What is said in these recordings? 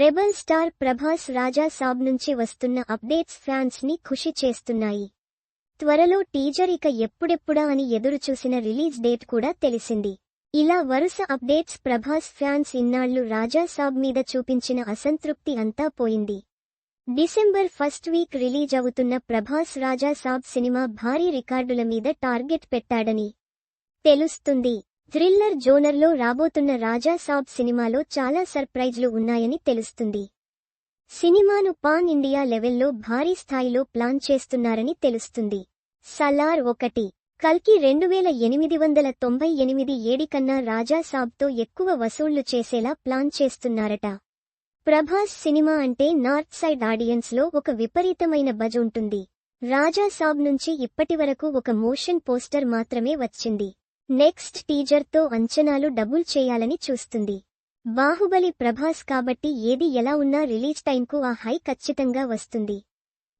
Rebel star Prabhas Raja Saab నుంచి వస్తున్న updates ఫ్యాన్స్ని ఖుషి చేస్తున్నాయి. త్వరలో టీజర్ ఇక ఎప్పుడెప్పుడా అని ఎదురుచూసిన రిలీజ్ డేట్ కూడా తెలిసింది. ఇలా వరుస అప్డేట్స్ ప్రభాస్ ఫ్యాన్స్ ఇన్నాళ్ళు రాజా సాబ్ మీద చూపించిన అసంతృప్తి అంతా పోయింది. డిసెంబర్ ఫస్ట్ వీక్ రిలీజ్ అవుతున్న ప్రభాస్ రాజా సాబ్ సినిమా భారీ రికార్డుల మీద టార్గెట్ పెట్టాడని తెలుస్తుంది. థ్రిల్లర్ జోనర్లో రాబోతున్న రాజా సాబ్ సినిమాలో చాలా సర్ప్రైజ్లు ఉన్నాయని తెలుస్తుంది. సినిమాను పాన్ ఇండియా లెవెల్లో భారీ స్థాయిలో ప్లాన్ చేస్తున్నారని తెలుస్తుంది. సలార్ ఒకటి. కల్కి రెండు వేల ఎనిమిది వందల తొంభై ఎనిమిది ఏడి కన్నా రాజా సాబ్తో ఎక్కువ వసూళ్ళు చేసేలా ప్లాన్ చేస్తున్నారట. ప్రభాస్ సినిమా అంటే నార్త్ సైడ్ ఆడియన్స్లో ఒక విపరీతమైన బజ్ ఉంటుంది. రాజా సాబ్ నుంచి ఇప్పటివరకు ఒక మోషన్ పోస్టర్ మాత్రమే వచ్చింది. నెక్స్ట్ టీజర్తో అంచనాలు డబుల్ చేయాలని చూస్తుంది. బాహుబలి ప్రభాస్ కాబట్టి ఏది ఎలా ఉన్నా రిలీజ్ టైంకు ఆ హై ఖచ్చితంగా వస్తుంది.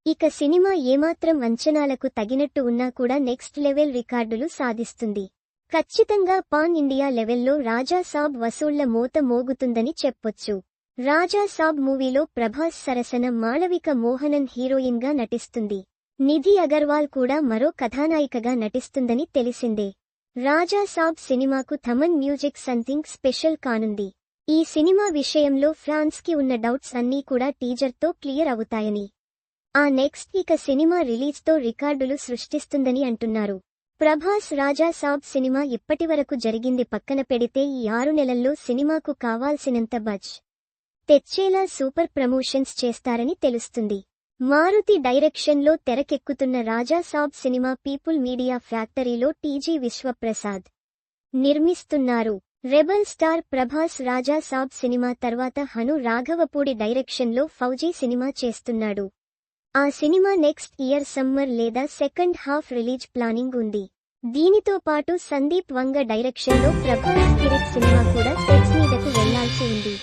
ఇక సినిమా ఏమాత్రం అంచనాలకు తగినట్టు ఉన్నా కూడా నెక్స్ట్ లెవెల్ రికార్డులు సాధిస్తుంది. ఖచ్చితంగా పాన్ ఇండియా లెవెల్లో రాజా సాబ్ వసూళ్ళ మోత మోగుతుందని చెప్పొచ్చు. రాజా సాబ్ మూవీలో ప్రభాస్ సరసన మాళవిక మోహనన్ హీరోయిన్గా నటిస్తుంది. నిధి అగర్వాల్ కూడా మరో కథానాయికగా నటిస్తుందని తెలిసిందే. రాజా సాబ్ సినిమాకు థమన్ మ్యూజిక్ సంథింగ్ స్పెషల్ కానుంది. ఈ సినిమా విషయంలో ఫ్రాన్స్కి ఉన్న డౌట్స్ అన్నీ కూడా టీజర్తో క్లియర్ అవుతాయని. ఆ నెక్స్ట్ ఇక సినిమా రిలీజ్తో రికార్డులు సృష్టిస్తుందని అంటున్నారు. ప్రభాస్ రాజా సాబ్ సినిమా ఇప్పటివరకు జరిగింది పక్కన పెడితే ఈ ఆరు నెలల్లో సినిమాకు కావాల్సినంత బజ్ తెచ్చేలా సూపర్ ప్రమోషన్స్ చేస్తారని తెలుస్తుంది. మారుతి డైరెక్షన్లో తెరకెక్కుతున్న Raja Saab cinema People Media ఫ్యాక్టరీలో టీజీ విశ్వప్రసాద్ నిర్మిస్తున్నారు. Rebel star Prabhas Raja Saab cinema తర్వాత హను రాఘవపూడి డైరెక్షన్లో ఫౌజీ సినిమా చేస్తున్నాడు. ఆ సినిమా నెక్స్ట్ ఇయర్ సమ్మర్ లేదా సెకండ్ హాఫ్ రిలీజ్ ప్లానింగ్ ఉంది. దీనితో పాటు సందీప్ వంగ డైరెక్షన్లో ప్రభాస్ కిరిక్ సినిమా కూడా సెట్స్ మీదకు వెళ్ళాల్సి ఉంది.